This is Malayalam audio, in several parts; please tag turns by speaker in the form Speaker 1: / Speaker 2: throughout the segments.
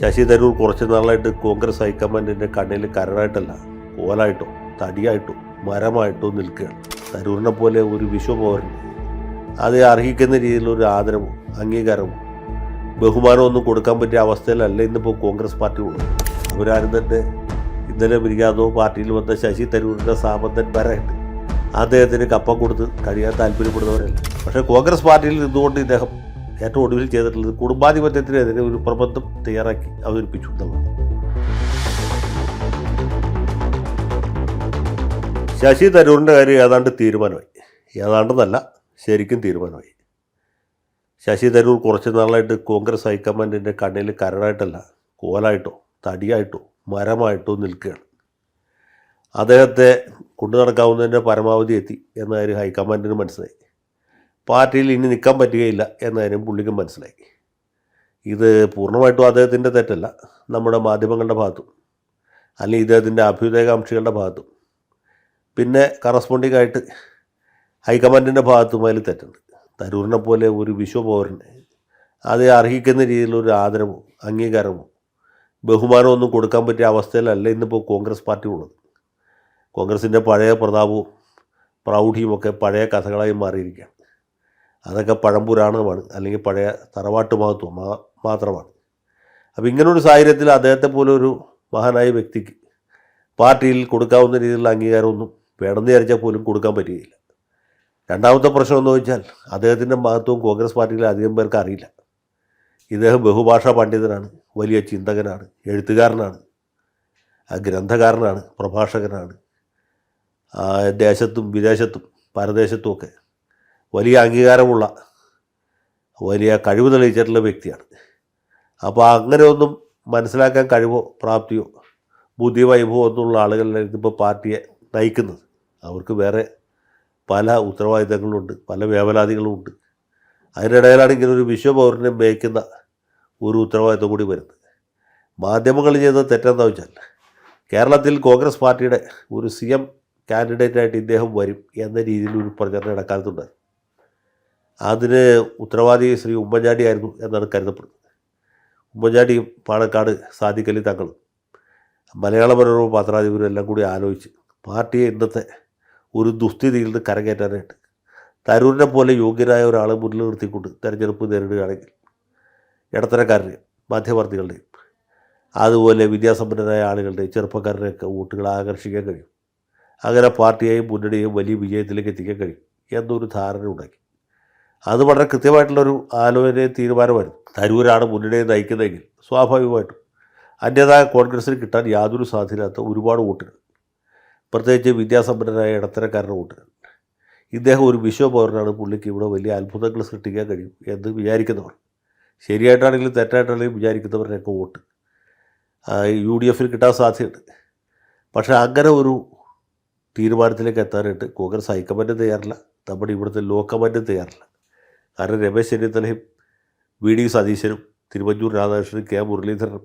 Speaker 1: ശശി തരൂർ കുറച്ച് നാളായിട്ട് കോൺഗ്രസ് ഹൈക്കമാൻഡിന്റെ കണ്ണിൽ കരടായിട്ടല്ല കോലായിട്ടോ തടിയായിട്ടോ മരമായിട്ടോ നിൽക്കുകയാണ്. തരൂരിനെ പോലെ ഒരു വിശ്വപൗരൻ അത് അർഹിക്കുന്ന രീതിയിലൊരു ആദരവും അംഗീകാരവും ബഹുമാനവും ഒന്നും കൊടുക്കാൻ പറ്റിയ അവസ്ഥയിലല്ല ഇന്നിപ്പോൾ കോൺഗ്രസ് പാർട്ടി ഉള്ളത്. അവരാരും തന്നെ ഇന്നലെ പിരിക്കാതോ പാർട്ടിയിൽ വന്ന ശശി തരൂരിന്റെ സാമന്തന്മാരായിട്ട് അദ്ദേഹത്തിന് കപ്പം കൊടുത്ത് കഴിയാൻ താല്പര്യപ്പെടുന്നവരല്ല. പക്ഷേ കോൺഗ്രസ് പാർട്ടിയിൽ നിന്നുകൊണ്ട് ഇദ്ദേഹം ഏറ്റവും ഒടുവിൽ ചെയ്തിട്ടുള്ളത് കുടുംബാധിപത്യത്തിനെതിരെ ഒരു പ്രബന്ധം തയ്യാറാക്കി അവതരിപ്പിച്ചു ശശി തരൂരിന്റെ കാര്യം ഏതാണ്ട് തീരുമാനമായി. ഏതാണ്ടെന്നല്ല ശരിക്കും തീരുമാനമായി. ശശി തരൂർ കുറച്ച് നാളായിട്ട് കോൺഗ്രസ് ഹൈക്കമാൻഡിന്റെ കണ്ണിൽ കരടായിട്ടല്ല കോലായിട്ടോ തടിയായിട്ടോ മരമായിട്ടോ നിൽക്കുകയാണ്. അദ്ദേഹത്തെ കൊണ്ടു നടക്കാവുന്നതിന്റെ പരമാവധി എത്തി എന്ന കാര്യം ഹൈക്കമാൻഡിന് മനസ്സിലായി. പാർട്ടിയിൽ ഇനി നിൽക്കാൻ പറ്റുകയില്ല എന്ന കാര്യം പുള്ളിക്കും മനസ്സിലായി. ഇത് പൂർണമായിട്ടും അദ്ദേഹത്തിന്റെ തെറ്റല്ല. നമ്മുടെ മാധ്യമങ്ങളുടെ ഭാഗത്തും. അല്ലെങ്കിൽ ഇദ്ദേഹത്തിന്റെ അഭ്യുദയകാംക്ഷികളുടെ ഭാഗത്തും. പിന്നെ കറസ്പോണ്ടിങ് ആയിട്ട് ഹൈക്കമാൻഡിന്റെ ഭാഗത്തും അതിൽ തെറ്റുണ്ട്. തരൂരിനെ പോലെ ഒരു വിശ്വപൗരന് അത് അർഹിക്കുന്ന രീതിയിലൊരു ആദരവോ അംഗീകാരമോ ബഹുമാനമോ ഒന്നും കൊടുക്കാൻ പറ്റിയ അവസ്ഥയിലല്ല ഇന്നിപ്പോൾ കോൺഗ്രസ് പാർട്ടി ഉള്ളത് കോൺഗ്രസിന്റെ പഴയ പ്രതാപവും പ്രൗഢിയും ഒക്കെ പഴയ കഥകളായി മാറിയിരിക്കുകയാണ്. അതൊക്കെ പഴംപുരാണമാണ് അല്ലെങ്കിൽ പഴയ തറവാട്ട് മഹത്വം മാത്രമാണ്. അപ്പോൾ ഇങ്ങനൊരു സാഹചര്യത്തിൽ അദ്ദേഹത്തെ പോലെ ഒരു മഹാനായ വ്യക്തിക്ക് പാർട്ടിയിൽ കൊടുക്കാവുന്ന രീതിയിലുള്ള അംഗീകാരമൊന്നും വേണമെന്ന് വിചാരിച്ചാൽ പോലും കൊടുക്കാൻ പറ്റുകയില്ല. രണ്ടാമത്തെ പ്രശ്നം എന്ന് വെച്ചാൽ അദ്ദേഹത്തിന്റെ മഹത്വം കോൺഗ്രസ് പാർട്ടിയിലെ അധികം പേർക്ക് അറിയില്ല. ഇദ്ദേഹം ബഹുഭാഷാ പണ്ഡിതനാണ് വലിയ ചിന്തകനാണ് എഴുത്തുകാരനാണ് ഗ്രന്ഥകാരനാണ് പ്രഭാഷകനാണ്. ദേശത്തും വിദേശത്തും പരദേശത്തും ഒക്കെ വലിയ അംഗീകാരമുള്ള വലിയ കഴിവ് തെളിയിച്ചിട്ടുള്ള വ്യക്തിയാണ്. അപ്പോൾ അങ്ങനെ ഒന്നും മനസ്സിലാക്കാൻ കഴിവോ പ്രാപ്തിയോ ബുദ്ധി വൈഭവം ഒന്നുമുള്ള ആളുകളിലേക്ക് ഇപ്പോൾ പാർട്ടിയെ നയിക്കുന്നത്. അവർക്ക് വേറെ പല ഉത്തരവാദിത്തങ്ങളുണ്ട് പല വേവലാതികളുമുണ്ട്. അതിനിടയിലാണ് ഇങ്ങനെ ഒരു വിശ്വപൗരനെ മേയ്ക്കുന്ന ഒരു ഉത്തരവാദിത്തം കൂടി വരുന്നത്. മാധ്യമങ്ങൾ ചെയ്ത തെറ്റെന്താ വെച്ചാൽ കേരളത്തിൽ കോൺഗ്രസ് പാർട്ടിയുടെ ഒരു സി എം കാൻഡിഡേറ്റായിട്ട് ഇദ്ദേഹം വരും എന്ന രീതിയിൽ ഒരു പ്രചരണം ഇടക്കാലത്തുണ്ടായിരുന്നു അതിന് ഉത്തരവാദി ശ്രീ ഉമ്മൻചാണ്ടി ആയിരുന്നു എന്നാണ് കരുതപ്പെടുന്നത്. ഉമ്മൻചാണ്ടി പാണക്കാട് സാധിക്കലി തങ്ങൾ മലയാള മനോരമ പത്രാധിപരും എല്ലാം കൂടി ആലോചിച്ച് പാർട്ടിയെ ഇന്നത്തെ ഒരു ദുസ്ഥിതിയിൽ നിന്ന് കരകയറ്റാനായിട്ട് തരൂരിനെ പോലെ യോഗ്യനായ ഒരാളെ മുന്നിൽ നിർത്തിക്കൊണ്ട് തെരഞ്ഞെടുപ്പ് നേരിടുകയാണെങ്കിൽ ഇടത്തരക്കാരുടെയും മധ്യവർത്തികളുടെയും അതുപോലെ വിദ്യാസമ്പന്നരായ ആളുകളുടെയും ചെറുപ്പക്കാരുടെയൊക്കെ വോട്ടുകൾ ആകർഷിക്കാൻ കഴിയും. അങ്ങനെ പാർട്ടിയെയും മുന്നണിയെയും വലിയ വിജയത്തിലേക്ക് എത്തിക്കാൻ കഴിയും എന്നൊരു ധാരണ ഉണ്ടാക്കി അത് വളരെ കൃത്യമായിട്ടുള്ളൊരു ആലോചനയും തീരുമാനമായിരുന്നു. തരൂരാണ് മുന്നണിയെ നയിക്കുന്നതെങ്കിൽ സ്വാഭാവികമായിട്ടും അന്യതായ കോൺഗ്രസ്സിന് കിട്ടാൻ യാതൊരു സാധ്യതയില്ലാത്ത ഒരുപാട് വോട്ടുകൾ. പ്രത്യേകിച്ച് വിദ്യാസമ്പന്നരായ ഇടത്തരക്കാരുടെ വോട്ടുകൾ. ഇദ്ദേഹം ഒരു വിശ്വപൗരനാണ്. പുള്ളിക്ക് ഇവിടെ വലിയ അത്ഭുതങ്ങൾ സൃഷ്ടിക്കാൻ കഴിയും എന്ന് വിചാരിക്കുന്നവർ. ശരിയായിട്ടാണെങ്കിലും തെറ്റായിട്ടാണെങ്കിലും വിചാരിക്കുന്നവരുടെയൊക്കെ വോട്ട്. യു ഡി എഫിൽ കിട്ടാൻ സാധ്യതയുണ്ട്. പക്ഷേ അങ്ങനെ ഒരു തീരുമാനത്തിലേക്ക് എത്താനായിട്ട് കോൺഗ്രസ് ഹൈക്കമാൻഡ് തയ്യാറില്ല. നമ്മുടെ ഇവിടുത്തെ ലോ കമാൻഡും തയ്യാറില്ല. കാരണം രമേശ് ചെന്നിത്തലയും വി ഡി സതീശനും തിരുവഞ്ചൂർ രാധാകൃഷ്ണനും കെ മുരളീധരനും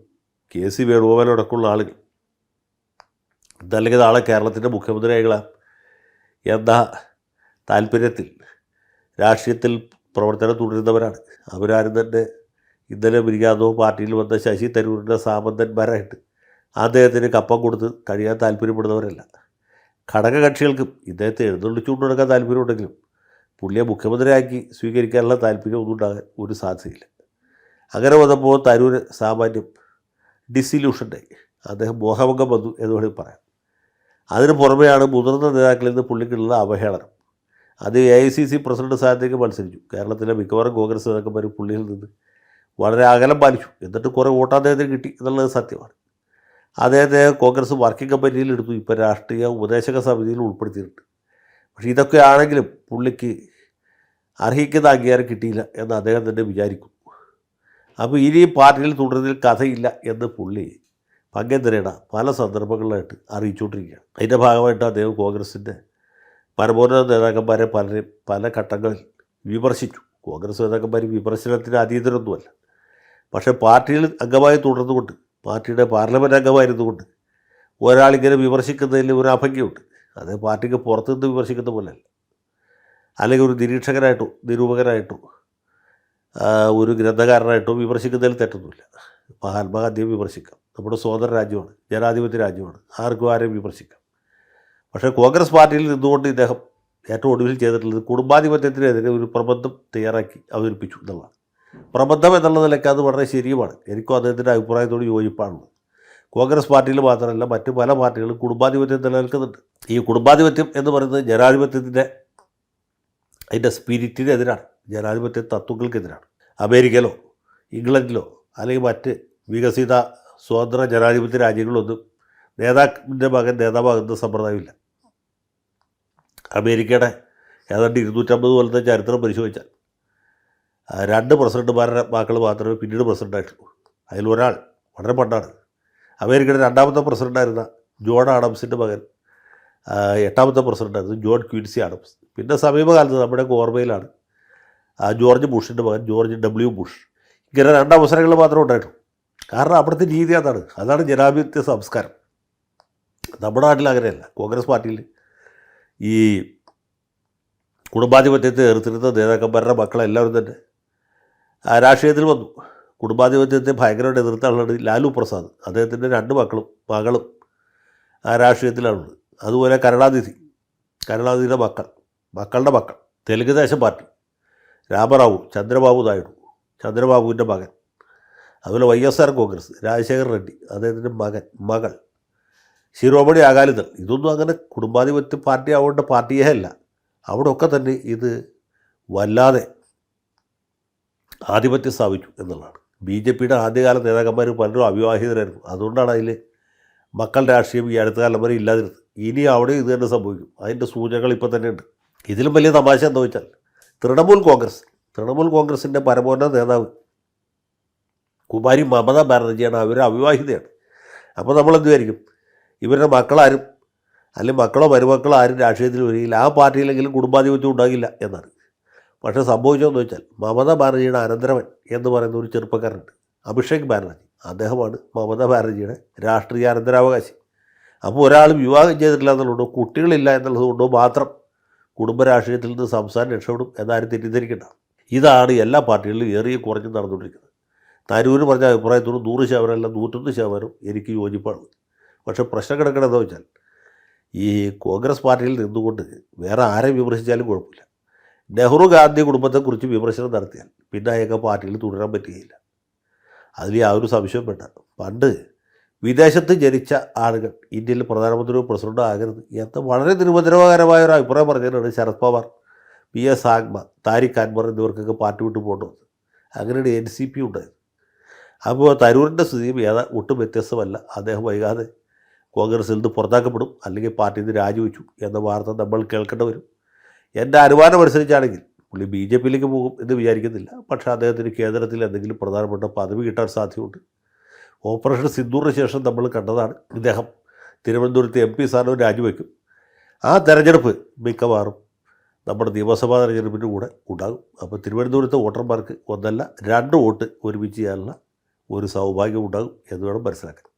Speaker 1: കെ സി വേണുഗോപാലടക്കമുള്ള ആളുകൾ. ഇതല്ലെങ്കിൽ നാളെ കേരളത്തിന്റെ മുഖ്യമന്ത്രിയാകളാം എന്ന താല്പര്യത്തിൽ രാഷ്ട്രീയത്തിൽ പ്രവർത്തനം തുടരുന്നവരാണ്. അവരാരും തന്നെ ഇന്നലെ പിരിക്കാതോ പാർട്ടിയിൽ വന്ന ശശി തരൂരിന്റെ സാമന്തന്മാരായിട്ട് അദ്ദേഹത്തിന് കപ്പം കൊടുത്ത് കഴിയാൻ താല്പര്യപ്പെടുന്നവരല്ല. ഘടകകക്ഷികൾക്കും ഇദ്ദേഹത്തെ എഴുന്നള്ളിച്ചുകൊണ്ട് നടക്കാൻ താല്പര്യമുണ്ടെങ്കിലും പുള്ളിയെ മുഖ്യമന്ത്രിയാക്കി സ്വീകരിക്കാനുള്ള താല്പര്യം ഒന്നും ഉണ്ടാകാൻ ഒരു സാധ്യതയില്ല. അങ്ങനെ വന്നപ്പോൾ തരൂർ സാമാന്യം ഡിസില്യൂഷനായി അദ്ദേഹം മോഹഭംഗം വന്നു എന്ന് വേണമെങ്കിൽ പറയാം. അതിന് പുറമെയാണ് മുതിർന്ന നേതാക്കളിൽ നിന്ന് പുള്ളിക്കുള്ള അവഹേളനം. അത് A I C C president സ്ഥാനത്തേക്ക് മത്സരിച്ചു. കേരളത്തിലെ മിക്കവാറും കോൺഗ്രസ് നേതാക്കന്മാർ പുള്ളിയിൽ നിന്ന് വളരെ അകലം പാലിച്ചു. എന്നിട്ട് കുറേ വോട്ട് അദ്ദേഹത്തിന് കിട്ടി എന്നുള്ളത് സത്യമാണ്. അദ്ദേഹത്തെ കോൺഗ്രസ് വർക്കിംഗ് കമ്മിറ്റിയിൽ എടുത്തു. ഇപ്പോൾ രാഷ്ട്രീയ ഉപദേശക സമിതിയിൽ ഉൾപ്പെടുത്തിയിട്ടുണ്ട്. പക്ഷേ ഇതൊക്കെ ആണെങ്കിലും പുള്ളിക്ക് അർഹിക്കുന്ന അംഗീകാരം കിട്ടിയില്ല എന്ന് അദ്ദേഹം തന്നെ വിചാരിക്കും. അപ്പോൾ ഇനി പാർട്ടിയിൽ തുടരുന്നതിൽ കഥയില്ല എന്ന് പുള്ളി പങ്കെന്തരേട പല സന്ദർഭങ്ങളിലായിട്ട് അറിയിച്ചുകൊണ്ടിരിക്കുകയാണ്. അതിന്റെ ഭാഗമായിട്ട് അദ്ദേഹം കോൺഗ്രസിന്റെ പരമോന്നത നേതാക്കന്മാരെ പലരെയും പല ഘട്ടങ്ങളിൽ വിമർശിച്ചു. കോൺഗ്രസ് നേതാക്കന്മാർ വിമർശനത്തിന് അതീതരൊന്നുമല്ല. പക്ഷേ പാർട്ടിയിൽ അംഗമായി തുടർന്നുകൊണ്ട് പാർട്ടിയുടെ പാർലമെന്റ് അംഗമായിരുന്നുകൊണ്ട് ഒരാളിങ്ങനെ വിമർശിക്കുന്നതിൽ ഒരു അഭംഗിയുണ്ട്. അത് പാർട്ടിക്ക് പുറത്തുനിന്ന് വിമർശിക്കുന്ന പോലെയല്ല. അല്ലെങ്കിൽ ഒരു നിരീക്ഷകനായിട്ടോ നിരൂപകനായിട്ടോ ഒരു ഗ്രന്ഥകാരനായിട്ടോ വിമർശിക്കുന്നതിൽ തെറ്റൊന്നുമില്ല. മഹാത്മാഗാന്ധിയെ വിമർശിക്കാം. നമ്മുടെ സ്വതന്ത്ര രാജ്യമാണ് ജനാധിപത്യ രാജ്യമാണ്. ആർക്കും ആരെയും വിമർശിക്കാം. പക്ഷേ കോൺഗ്രസ് പാർട്ടിയിൽ നിന്നുകൊണ്ട് ഇദ്ദേഹം ഏറ്റവും ഒടുവിൽ ചെയ്തിട്ടുള്ളത് കുടുംബാധിപത്യത്തിനെതിരെ ഒരു പ്രബന്ധം തയ്യാറാക്കി അവതരിപ്പിച്ചു എന്നുള്ളതാണ്. പ്രബന്ധം എന്നുള്ള നിലയ്ക്ക് അത് വളരെ ശരിയുമാണ്. എനിക്കും അദ്ദേഹത്തിന്റെ അഭിപ്രായത്തോട് യോജിപ്പാണുള്ളത്. കോൺഗ്രസ് പാർട്ടിയിൽ മാത്രമല്ല മറ്റ് പല പാർട്ടികളും കുടുംബാധിപത്യം നിലനിൽക്കുന്നുണ്ട്. ഈ കുടുംബാധിപത്യം എന്ന് പറയുന്നത് ജനാധിപത്യത്തിന്റെ അതിന്റെ സ്പിരിറ്റിനെതിരാണ് ജനാധിപത്യ തത്വങ്ങൾക്കെതിരാണ്. അമേരിക്കയിലോ ഇംഗ്ലണ്ടിലോ അല്ലെങ്കിൽ മറ്റ് വികസിത സ്വതന്ത്ര ജനാധിപത്യ രാജ്യങ്ങളൊന്നും നേതാവിന്റെ മകൻ നേതാവാകുന്ന സമ്പ്രദായമില്ല. അമേരിക്കയുടെ ഏതാണ്ട് ഇരുന്നൂറ്റമ്പത് കൊല്ലത്തെ ചരിത്രം പരിശോധിച്ചാൽ രണ്ട് പ്രസിഡന്റുമാരുടെ മക്കൾ മാത്രമേ പിന്നീട് പ്രസിഡന്റായിട്ടുള്ളൂ ഒരാൾ വളരെ പണ്ടാണ് അമേരിക്കയുടെ രണ്ടാമത്തെ പ്രസിഡന്റായിരുന്ന ജോൺ ആഡംസിന്റെ മകൻ എട്ടാമത്തെ പ്രസിഡന്റായിരുന്നു ജോൺ ക്വിൻസി ആഡംസ്. പിന്നെ സമീപകാലത്ത് നമ്മുടെ ഓർമ്മയിലാണ് ആ ജോർജ് ബുഷിന്റെ മകൻ ജോർജ് ഡബ്ല്യു ബുഷ്. ഇങ്ങനെ രണ്ട് അവസരങ്ങൾ മാത്രമേ ഉണ്ടായിട്ടുള്ളൂ കാരണം അവിടുത്തെ രീതി അതാണ്. അതാണ് ജനാധിപത്യ സംസ്കാരം. നമ്മുടെ നാട്ടിൽ അങ്ങനെയല്ല. കോൺഗ്രസ് പാർട്ടിയിൽ ഈ കുടുംബാധിപത്യത്തെ എതിർത്തിരുന്ന നേതാക്കന്മാരുടെ മക്കളെല്ലാവരും തന്നെ രാഷ്ട്രീയത്തിൽ വന്നു. കുടുംബാധിപത്യത്തെ ഭയങ്കരമായിട്ട് എതിർത്ത ആളാണ് ലാലു പ്രസാദ്. അദ്ദേഹത്തിന്റെ രണ്ട് മക്കളും മകളും ആ രാഷ്ട്രീയത്തിലാണുള്ളത്. അതുപോലെ കരുണാനിധി. കരുണാനിധിയുടെ മക്കൾ. മക്കളുടെ മക്കൾ. തെലുങ്ക് ദേശം പാർട്ടി. രാമറാവു ചന്ദ്രബാബു നായിഡു. ചന്ദ്രബാബുവിന്റെ മകൻ. അതുപോലെ Y S R Congress Rajasekhar Reddy അദ്ദേഹത്തിന്റെ മകൻ മകൾ. ശിരോമണി അകാലിദൾ. ഇതൊന്നും അങ്ങനെ കുടുംബാധിപത്യ പാർട്ടി ആവേണ്ട പാർട്ടിയേ അല്ല. അവിടെ ഒക്കെ തന്നെ ഇത് വല്ലാതെ ആധിപത്യം സ്ഥാപിച്ചു എന്നുള്ളതാണ്. ബി ജെ പിയുടെ ആദ്യകാല നേതാക്കന്മാർ പലരും അവിവാഹിതരായിരുന്നു. അതുകൊണ്ടാണ് അതിൽ മക്കൾ രാഷ്ട്രീയം ഈ അടുത്ത കാലം വരെ ഇല്ലാതിരുന്നത്. ഇനി അവിടെ ഇത് തന്നെ സംഭവിക്കും. അതിന്റെ സൂചനകൾ ഇപ്പം തന്നെ ഉണ്ട്. ഇതിലും വലിയ തമാശ എന്താ വെച്ചാൽ തൃണമൂൽ കോൺഗ്രസ് തൃണമൂൽ കോൺഗ്രസിന്റെ പരമോന്നത നേതാവ് കുമാരി മമത ബാനർജിയാണ് അവർ അവിവാഹിതയാണ്. അപ്പോൾ നമ്മൾ എന്ത് വിചാരിക്കും? ഇവരുടെ മക്കളാരും അല്ലെങ്കിൽ മക്കളോ മരുമക്കളോ ആരും രാഷ്ട്രീയത്തിൽ വരികയില്ല. ആ പാർട്ടിയിലെങ്കിലും കുടുംബാധിപത്യം ഉണ്ടാകില്ല എന്നാണ്. പക്ഷേ സംഭവിച്ചതെന്ന് വെച്ചാൽ മമതാ ബാനർജിയുടെ അനന്തരവൻ എന്ന് പറയുന്ന ഒരു ചെറുപ്പക്കാരനുണ്ട് അഭിഷേക് ബാനർജി. അദ്ദേഹമാണ് മമതാ ബാനർജിയുടെ രാഷ്ട്രീയ അനന്തരാവകാശി. അപ്പോൾ ഒരാൾ വിവാഹം ചെയ്തിട്ടില്ല എന്നുള്ളതുകൊണ്ടോ കുട്ടികളില്ല എന്നുള്ളതുകൊണ്ടോ മാത്രം കുടുംബ രാഷ്ട്രീയത്തിൽ നിന്ന് സംസ്ഥാനം രക്ഷപ്പെടും എന്നാരും തെറ്റിദ്ധരിക്കേണ്ട. ഇതാണ് എല്ലാ പാർട്ടികളിലും ഏറിയ കുറഞ്ഞ് നടന്നുകൊണ്ടിരിക്കുന്നത്. തരൂര് പറഞ്ഞ അഭിപ്രായത്തോട് നൂറ് ശതമാനമല്ല നൂറ്റൊന്ന് ശതമാനം എനിക്ക് യോജിപ്പാണ് പക്ഷേ പ്രശ്നം കിടക്കണമെന്ന് വെച്ചാൽ ഈ കോൺഗ്രസ് പാർട്ടിയിൽ നിന്നുകൊണ്ട് വേറെ ആരെ വിമർശിച്ചാലും കുഴപ്പമില്ല. നെഹ്റു ഗാന്ധി കുടുംബത്തെക്കുറിച്ച് വിമർശനം നടത്തിയാൽ പിന്നെ അയാൾക്ക് പാർട്ടിയിൽ തുടരാൻ പറ്റുകയില്ല. അതിൽ യാതൊരു സംശയവും വേണ്ട. പണ്ട് വിദേശത്ത് ജനിച്ച ആളുകൾ ഇന്ത്യയിൽ പ്രധാനമന്ത്രിയോ പ്രസിഡന്റോ ആകരുത്. എന്ന് വളരെ നിരുപദ്രവകരമായ ഒരു അഭിപ്രായം പറഞ്ഞിട്ടുണ്ട് ശരത് പവാർ പി എസ് ആഗ്മ താരിഖ് അൻവർ എന്നിവർക്കൊക്കെ പാർട്ടി വിട്ടു പോകേണ്ടത് അങ്ങനെയാണ് എൻ സി പി ഉണ്ടായത്. അപ്പോൾ തരൂരിന്റെ സ്ഥിതിയും ഏതാ? ഒട്ടും വ്യത്യസ്തമല്ല. അദ്ദേഹം വൈകാതെ കോൺഗ്രസിൽ നിന്ന് പുറത്താക്കപ്പെടും അല്ലെങ്കിൽ പാർട്ടിയിൽ നിന്ന് രാജിവെച്ചു എന്ന വാർത്ത നമ്മൾ കേൾക്കേണ്ടി വരും. എന്റെ അനുമാനം അനുസരിച്ചാണെങ്കിൽ പുള്ളി ബി ജെ പിയിലേക്ക് പോകും എന്ന് വിചാരിക്കുന്നില്ല. പക്ഷേ അദ്ദേഹത്തിന് കേന്ദ്രത്തിൽ എന്തെങ്കിലും പ്രധാനപ്പെട്ട പദവി കിട്ടാൻ സാധ്യതയുണ്ട്. ഓപ്പറേഷൻ സിന്ദൂറിന് ശേഷം നമ്മൾ കണ്ടതാണ് ഇദ്ദേഹം തിരുവനന്തപുരത്ത് എം പി സ്ഥാനവും രാജിവെക്കും. ആ തെരഞ്ഞെടുപ്പ് മിക്കവാറും നമ്മുടെ നിയമസഭാ തെരഞ്ഞെടുപ്പിന്റെ കൂടെ ഉണ്ടാകും. അപ്പോൾ തിരുവനന്തപുരത്തെ വോട്ടർമാർക്ക് ഒന്നല്ല രണ്ട് വോട്ട് ഒരുമിച്ച് ചെയ്യാനുള്ള ഒരു സൗഭാഗ്യം ഉണ്ടാകും എന്ന് വേണം മനസ്സിലാക്കാൻ.